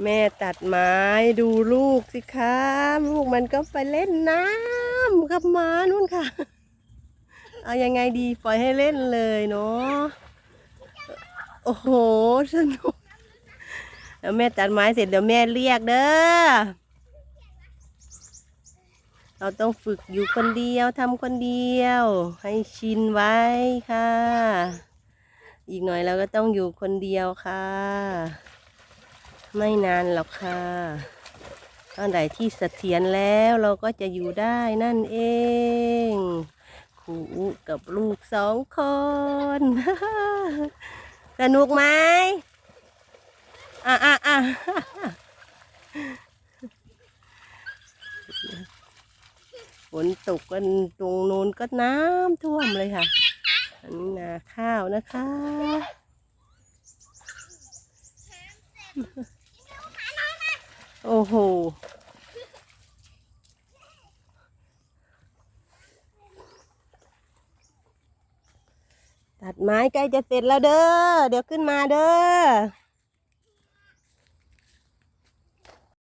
แม่ตัดไม้ดูลูกสิคะลูกมันก็ไปเล่นน้ำกับหมานู่นค่ะ เอายังไงดีปล่อยให้เล่นเลยเนาะโอ้โหสนุกเดี๋ยวแม่ตัดไม้เสร็จเดี๋ยวแม่เรียกเด้อเราต้องฝึกอยู่คนเดียวทำคนเดียว ให้ชินไว้ค่ะ อีกหน่อยเราก็ต้องอยู่คนเดียวค่ะ ไม่นานหรอกค่ะตอนใดที่เสถียรแล้วเราก็จะอยู่ได้นั่นเองครูอุกับลูกสองคน สนุกไหมอะอะอะฝนตกกันตรงโน้นก็น้ำท่วมเลยค่ะ อันนี้นาข้าวนะคะ โอ้โห ตัดไม้ใกล้จะเสร็จแล้วเด้อ เดี๋ยวขึ้นมาเด้อ